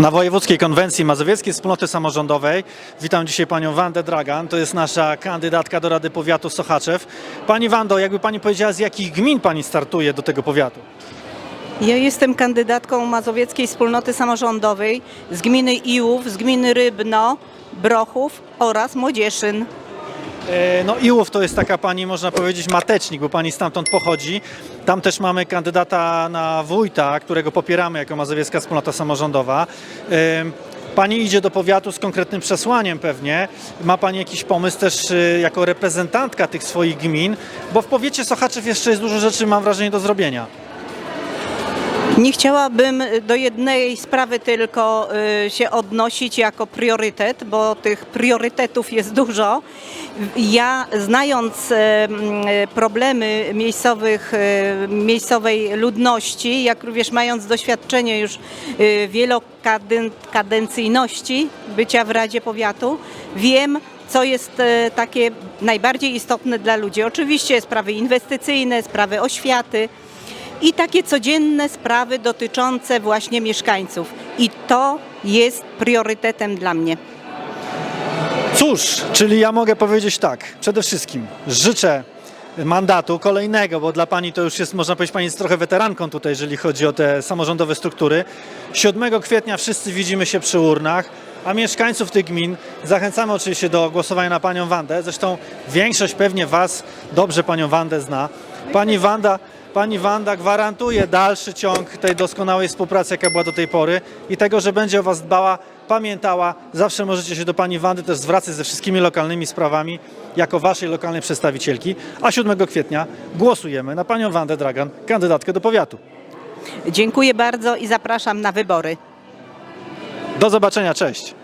Na Wojewódzkiej Konwencji Mazowieckiej Wspólnoty Samorządowej witam dzisiaj panią Wandę Dragan, to jest nasza kandydatka do Rady Powiatu Sochaczew. Pani Wando, jakby pani powiedziała, z jakich gmin pani startuje do tego powiatu? Ja jestem kandydatką Mazowieckiej Wspólnoty Samorządowej z gminy Iłów, z gminy Rybno, Brochów oraz Młodzieszyn. E, No Iłów to jest taka pani, można powiedzieć, matecznik, bo pani stamtąd pochodzi. Tam też mamy kandydata na wójta, którego popieramy jako Mazowiecka Wspólnota Samorządowa. E, Pani idzie do powiatu z konkretnym przesłaniem pewnie. Ma Pani jakiś pomysł też e, jako reprezentantka tych swoich gmin, bo w powiecie Sochaczew jeszcze jest dużo rzeczy, mam wrażenie, do zrobienia. Nie chciałabym do jednej sprawy tylko y, się odnosić jako priorytet, bo tych priorytetów jest dużo. Ja znając y, mm, problemy miejscowych, y, miejscowej ludności, jak również mając doświadczenie już y, wielokadencyjności bycia w Radzie Powiatu, wiem, co jest takie najbardziej istotne dla ludzi. Oczywiście sprawy inwestycyjne, sprawy oświaty, i takie codzienne sprawy dotyczące właśnie mieszkańców. I to jest priorytetem dla mnie. Cóż, czyli ja mogę powiedzieć tak. Przede wszystkim życzę mandatu kolejnego, bo dla Pani to już jest, można powiedzieć, Pani jest trochę weteranką tutaj, jeżeli chodzi o te samorządowe struktury. 7 kwietnia wszyscy widzimy się przy urnach, a mieszkańców tych gmin zachęcamy oczywiście do głosowania na Panią Wandę. Zresztą większość pewnie Was dobrze Panią Wandę zna. Pani Wanda, Pani Wanda gwarantuje dalszy ciąg tej doskonałej współpracy, jaka była do tej pory i tego, że będzie o Was dbała, pamiętała. Zawsze możecie się do Pani Wandy też zwracać ze wszystkimi lokalnymi sprawami jako Waszej lokalnej przedstawicielki. A 7 kwietnia głosujemy na Panią Wandę Dragan, kandydatkę do powiatu. Dziękuję bardzo i zapraszam na wybory. Do zobaczenia, cześć!